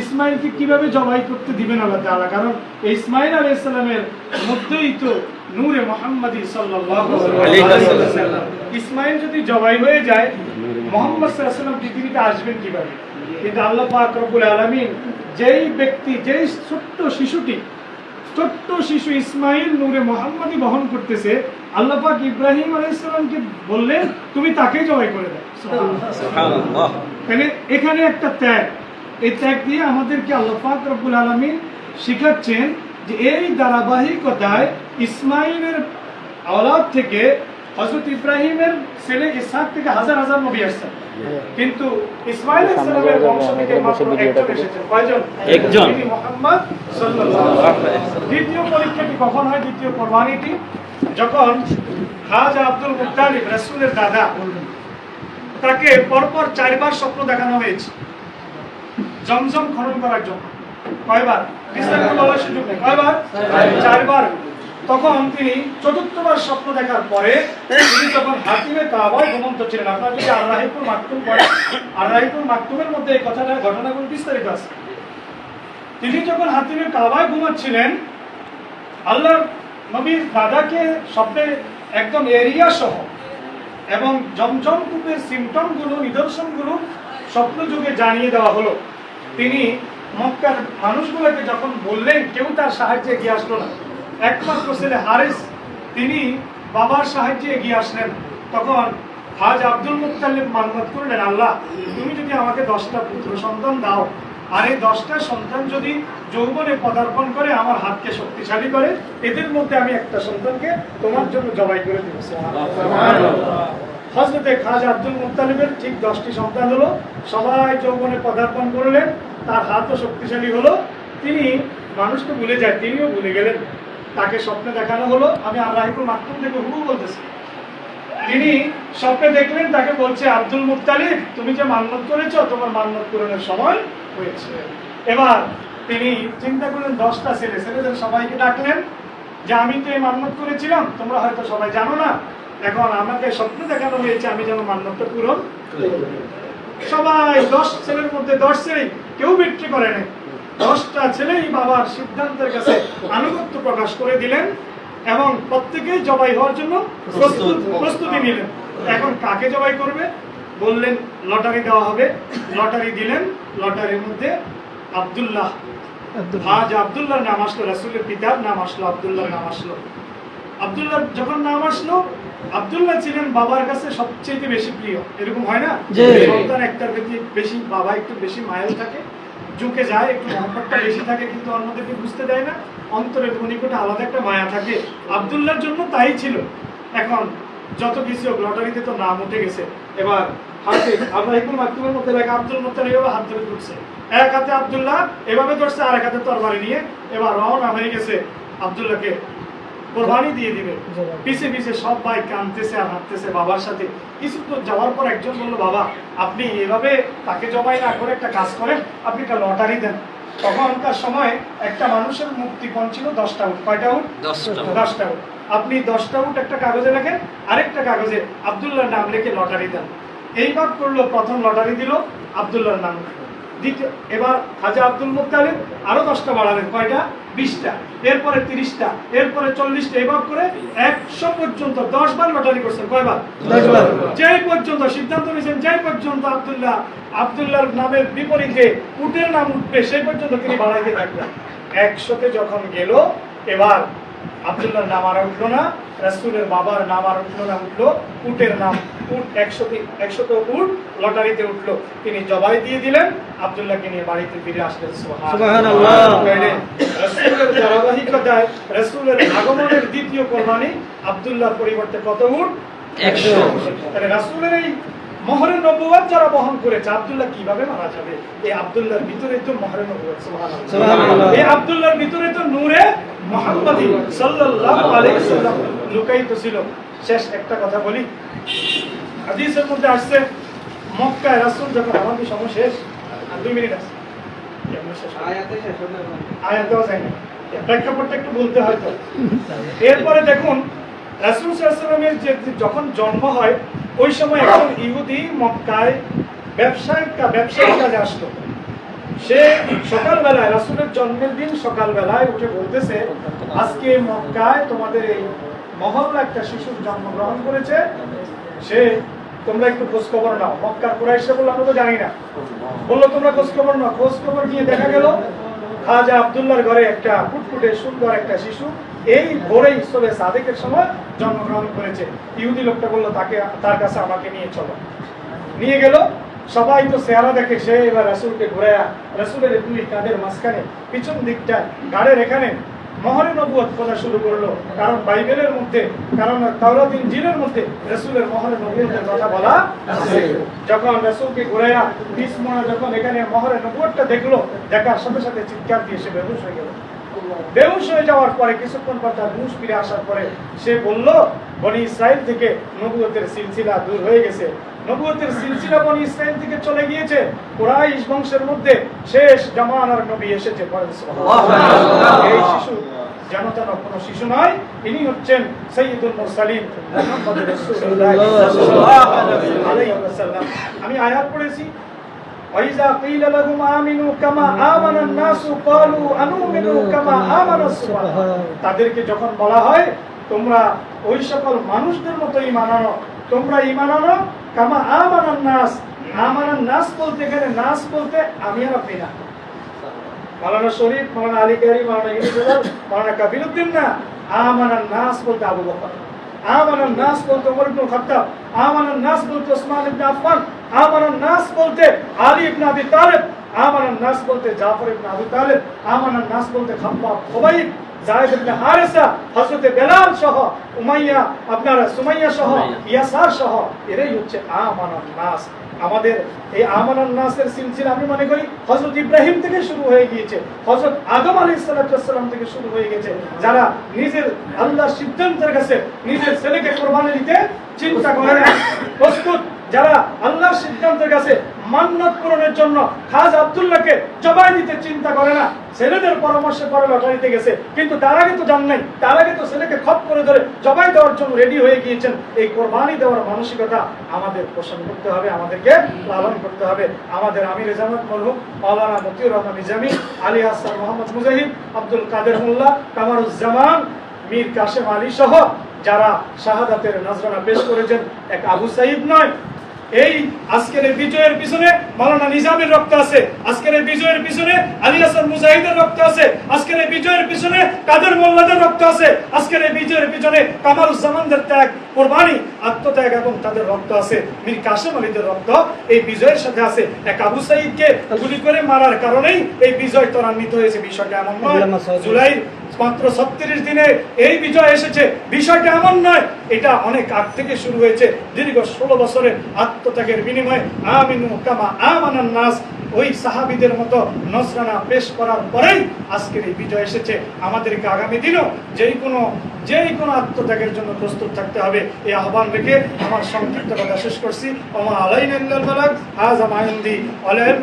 ইসমাইলকে কীভাবে জবাই করতে দিবেন আল্লাহ তাআলা? কারণ এই ইসমাইল আলাইহিস সালামের মধ্যেই তো নূরে মুহাম্মাদি ইসমাইল যদি জবাই হয়ে যায় মোহাম্মদ ওয়াসাল্লাম পৃথিবীতে আসবেন কীভাবে? কিন্তু আল্লাহ পাক রব্বুল আলামিন যেই ব্যক্তি যেই ছোট্ট শিশুটি ছোট্ট শিশু ইসমাইল নূরে মোহাম্মদই বহন করতেছে আল্লাহ পাক ইব্রাহিম আলাইহিস সালামকে বললেন তুমি তাকেই জবাই করে দাও। এখানে একটা ত্যাগ। এই ত্যাগ দিয়ে আমাদেরকে আল্লাহ পাক রব্বুল আলামিন শিখাচ্ছেন যে এই ধারাবাহিকতায় ইসমাইলের আওলাদ থেকে হযরত ইব্রাহিমের ছেলে ইসহাক থেকে হাজার হাজার নবী আসছেন কিন্তু ইসমাইল আলাইহিস সালামের বংশ থেকে মাত্র একজন এসেছেন কয়জন? একজন। মুহাম্মদ সাল্লাল্লাহু আলাইহি ওয়াসাল্লাম। দ্বিতীয় পরীক্ষাটি কখন হয়? দ্বিতীয় কোরবানিটি যখন খাজা আব্দুল মুত্তালিব রাসূলের দাদা তাকে পরপর চারবার স্বপ্ন দেখানো হয়েছে। জমজম খনন করার জন্য। কয়বার? বিস্তারিত বলার সুযোগ। নেই কয়বার? চারবার। তখন তিনি চতুর্থবার স্বপ্ন দেখার পরে তিনি যখন হাতিমে কাবায় ঘুমন্ত ছিলেন, আপনারা যদি আর রাহিপুর মাকতুম পড়েন আর রাহিপুর মাকতুমের মধ্যে এই কথাটা ঘটনাগুলো বিস্তারিত আছে। তিনি যখন হাতিমে কাবায় ঘুমাচ্ছিলেন, আল্লাহর নবীর দাদাকে স্বপ্নে একদম এরিয়া সহ এবং জমজম কূপের সিমটমগুলো নিদর্শনগুলো স্বপ্ন যুগে জানিয়ে দেওয়া হলো। তিনি মক্কার মানুষগুলোকে যখন বললেন, কেউ তার সাহায্যে এগিয়ে আসলো না। একমাত্র ছেলে হারিস, তিনি বাবার সাহায্যে এগিয়ে আসলেন। তখন হাজ আব্দুল মুক্তালিব মান্নত করলেন, আল্লাহ, তুমি যদি আমাকে দশটা পুত্র সন্তান দাও, আর এই দশটা সন্তান যদি যৌবনে পদার্পণ করে, আমার হাতকে শক্তিশালী করে, এদের মধ্যে আমি একটা সন্তানকে তোমার জন্য জবাই করে দেবো। হজরতে খাজা আব্দুল মুত্তালিবের ঠিক দশটি সন্তান হলো। সবাই যৌবনে পদার্পণ করলেন, তার হাতও শক্তিশালী হলো। তিনি মানুষকে ভুলে যায়, তিনিও ভুলে গেলেন। তাকে স্বপ্নে দেখানো হলো, আমি রাহিপুর মাধ্যম থেকে হুবু বলতেছি। তিনি স্বপ্নে দেখলেন, তাকে বলছে, আব্দুল মুত্তালিব, তুমি যে মান্যত করেছ, তোমার মান্যত পূরণের সময় হয়েছে। এবার তিনি চিন্তা করলেন, দশটা ছেলে, ছেলেদের সবাইকে ডাকলেন যে, আমি তো এই মান্যত করেছিলাম, তোমরা হয়তো সবাই জানো না এখন আমাকে স্বপ্ন দেখানো হয়েছে আমি যেন মান্যতটা পূরণ সবাই দশ ছেলের মধ্যে দশ ছেলেই কেউ বিক্রি করে নাই। দশটা ছেলেই বাবার সিদ্ধান্তের কাছে আনুগত্য প্রকাশ করে দিলেন এবং প্রত্যেকেই জবাই হওয়ার জন্য প্রস্তুতি নিলেন। এখন কাকে জবাই করবে? বললেন লটারি দেওয়া হবে। লটারি দিলেন। লটারির মধ্যে আব্দুল্লাহ। হাজ আব্দুল্লাহর নাম আসলো রাসুলের পিতার নাম আসলো আব্দুল্লাহর নাম আসলো। আবদুল্লাহ যখন নাম আসলো আব্দুল্লাহ ছিলেন বাবার কাছে সবচেয়ে বেশি প্রিয়। এরকম হয় না। সন্তান একটার প্রতি বেশি বাবা একটু বেশি মায়াল থাকে ঝুঁকে যায় একটু মহব্বতটা বেশি থাকে কিন্তু অন্যদেরকে বুঝতে দেয় না। অন্তরের নিকটে আলাদা একটা মায়া থাকে। আব্দুল্লাহর জন্য তাই ছিল। এখন যত কিছু হোক লটারিতে তো নাম উঠে গেছে। এবার হাতে আব্রাহিকুল মাকতুমের মধ্যে লেখা আব্দুল মুত্তালিব এভাবে হাত ধরে তুলছে। এক হাতে আব্দুল্লাহ এভাবে ধরছে আর এক হাতে তরবারি নিয়ে। এবার রওনা হয়ে গেছে আব্দুল্লাহকে কোরবানি দিয়ে দিবে। পিছে পিছে সব ভাই কানতেছে আর হাঁটতেছে বাবার সাথে। কিছু তো যাওয়ার পর একজন বলল বাবা আপনি এভাবে তাকে জবাই না করে একটা কাজ করেন আপনি একটা লটারি দেন। তখনকার সময় একটা মানুষের মুক্তিপণ ছিল দশটা উঠ কয়টা উঠ দশটা উট। উঠ আপনি দশটা উঠ একটা কাগজে লেখেন আরেকটা কাগজে আব্দুল্লাহর নাম লিখে লটারি দেন। এইবার করল প্রথম লটারি দিল আব্দুল্লাহর নাম। দ্বিতীয় এবার খাজা আব্দুল মুক্তালিব আরও দশটা বাড়ালেন কয়টা? বিশটা এরপরে তিরিশটা এরপরে চল্লিশটা এবার করে একশো পর্যন্ত দশ বার লটারি করছেন কয়বার। যেই পর্যন্ত সিদ্ধান্ত নিয়েছেন যেই পর্যন্ত আব্দুল্লাহ আব্দুল্লাহর নামের বিপরীতে উটের নাম উঠবে সেই পর্যন্ত তিনি বাড়াইতে থাকবেন। একশোতে যখন গেল এবার আব্দুল্লাহর নাম আর উঠল না রাসূলের বাবার নাম আর উঠল না উঠল উটের নাম। উট একশোতে একশোতে উট লটারিতে উঠল। তিনি জবাই দিয়ে দিলেন আব্দুল্লাহকে নিয়ে বাড়িতে ফিরে আসলেন। রাসূলের ধারাবাহিকতায় রাসূলের আগমনের দ্বিতীয় কোরবানি আব্দুল্লাহর পরিবর্তে কত উট? একশো। তাহলে রাসূলের এই মহরে নবুয়ত যারা বহন করেছে আব্দুল্লাহ কীভাবে মারা যাবে? এই আব্দুল্লাহর ভিতরে তো মহরে নবুয়ত। এই আব্দুল্লাহর ভিতরে তো নূরে মুহাম্মাদি সাল্লাল্লাহু আলাইহি সাল্লাম লুকায়িত ছিল। শেষ একটা কথা বলি। হাদিসের মধ্যে আসছে মক্কায় রাসূল যখন আমাদের সময় শেষ আর দুই মিনিট আছে। কেমন শেষ হবে? আয়াত দেওয়া যায় না প্রেক্ষাপটটা একটু বলতে হয়তো এরপরে দেখুন রাসূল সাল্লামের যে যখন জন্ম হয় ওই সময় একজন ইহুদি মক্কায় ব্যবসায়িক কা- ব্যবসায়িক কাজে আসতো। সে সকালবেলায়, রাসূলের জন্মের দিন সকালবেলায় উঠে বলতেছে, আজকে মক্কায় তোমাদের এই মহল্লা একটা শিশুর জন্মগ্রহণ করেছে। সে, তোমরা একটু খোঁজ খবর নাও। মক্কার কুরাইশে বলল, আমরা তো জানি না। বলল, তোমরা খোঁজ খবর নাও। খোঁজ খবর নিয়ে দেখা গেল, খাজা আব্দুল্লাহর ঘরে একটা ফুটফুটে সুন্দর একটা শিশু এই ভোরেই সবে সাদেকের সময় জন্মগ্রহণ করেছে। ইহুদি লোকটা বলল, তাকে, তার কাছে আমাকে নিয়ে চলো। নিয়ে গেল সবাই তো চেহারা দেখে সে এবার রাসুলকে ঘুরে রাসুলের দুই কাঁধের মাঝখানে, পিছন দিকটা গাড়ের এখানে মহরে নবুয়ত খোঁজা শুরু করল। কারণ বাইবেলের মধ্যে, কারণ তাওরাত, ইনজিলের মধ্যে রাসূলের মহরে নবুয়তের কথা বলা আছে। যখন রাসূলকে ঘুরাইয়া বিশ মনা যখন এখানে মহরে নবুয়তটা দেখল, দেখার সাথে সাথে চিৎকার দিয়ে সে বেহুশ হয়ে গেল। বেহুশ হয়ে যাওয়ার পরে কিছুক্ষণ পর তার হুঁশ ফিরে আসার পরে সে বলল বনি ইসরায়েল থেকে নবুয়তের সিলসিলা দূর হয়ে গেছে। নবুয়তের সিলসিলা বনি ইসরায়েল থেকে চলে গিয়েছে। কুরাইশ বংশের মধ্যে শেষ জামানার নবী এসেছে এই শিশু যেন তেন কোনো শিশু নয় ইনি হচ্ছেন সৈয়দুল ওয়াসাল্লাম। আমি আয়াত পড়েছি وإذا قيل لهم آمنوا كما آمن الناس قالوا أنؤمن كما آمن السفهاء তাদেরকে যখন বলা হয় তোমরা ওই সকল মানুষদের মতো ঈমান আনো তোমরা ঈমান আনো কামা আমানান নাস আমানান নাস বলতে এখানে নাস বলতে আমি আর আপনি না মাওলানা শরীফ মাওলানা আলী কারি মাওলানা ইউনুস মাওলানা কাবিলউদ্দিন না আমানান নাস বলতে আবু বকর আমানান নাস বলতে ওমর ইবনে খাত্তাব আমানান নাস বলতে ওসমান ইবনে আফফান আমানান নাস বলতে আলী ইবনে আবি তালেব আমানান নাস বলতে জাফর ইবনে আবি তালেব আমানান নাস বলতে খাব্বাব খুবাইব জায়েদ ইবনে হারিসা হযরত বেলাল সহ উমাইয়া আপনার সুমাইয়া সহ ইয়াসার সহ এরাই হচ্ছে আমানান নাস। আমাদের এই আমানান নাসের সিলসিলা আমি মনে করি হযরত ইব্রাহিম থেকে শুরু হয়ে গিয়েছে হযরত আদম আলাইহিস সালাম থেকে শুরু হয়ে গেছে। যারা নিজের আল্লাহর সিদ্ধান্তের কাছে নিজের ছেলেকে কোরবানি দিতে চিন্তা করে না প্রস্তুত যারা আল্লাহর সিদ্ধান্তের কাছে মান্নত পূরণের জন্য খাজ আব্দুল্লাহকে জবাই দিতে চিন্তা করে না। ছেলেদের পরামর্শে পরে লটারিতে গেছে। কিন্তু তার আগে তো জান নাই। তার আগে তো ছেলেকে খপ করে ধরে জবাই দেওয়ার জন্য রেডি হয়ে গিয়েছেন। এই কোরবানি দেওয়ার মানসিকতা আমাদের পোষণ করতে হবে, আমাদেরকে লালন করতে হবে। আমাদের আমির জামাত মরহুম, মাওলানা মতিউর রহমান নিজামী, আলী হাসান মোহাম্মদ মুজাহিদ, আব্দুল কাদের মোল্লা, কামারুজ্জামান, মীর কাশেম আলী সহ যারা শাহাদাতের নজরানা পেশ করেছেন, এক আবু সাইদ নয় এই আজকের এই বিজয়ের পিছনে মাওলানা নিজামের রক্ত আছে। আজকের এই বিজয়ের পিছনে আলী হাসান মুজাহিদের রক্ত আছে। আজকের এই বিজয়ের পিছনে কাদের মোল্লাদের রক্ত আছে? আজকের এই বিজয়ের পিছনে কামারুজ্জামানদের ত্যাগ কোরবানি আত্মত্যাগ এবং তাদের রক্ত আছে। মীর কাশেম আলীদের রক্ত এই বিজয়ের সাথে আছে। এক আবু সাইদকে গুলি করে মারার কারণেই এই বিজয় ত্বরান্বিত হয়েছে। বিষয়টা এমন নয়। জুলাই মাত্র ছত্রিশ দিনে এই বিজয় এসেছে। বিষয়টা এমন নয়, এটা অনেক আগ থেকে শুরু হয়েছে। দীর্ঘ ষোলো বছরের আত্মত্যাগের বিনিময়ে আমিনু কামা আমানান নাস, ওই সাহাবিদের মতো নসরানা পেশ করার পরেই আজকের এই বিজয় এসেছে। আমাদেরকে আগামী দিনও যেই কোনো যেই কোনো আত্মত্যাগের জন্য প্রস্তুত থাকতে হবে। এই আহ্বান রেখে আমার সংক্ষিপ্ত কথা শেষ করছি। আমার আলাইন আজ আমাইন্দি আলাইন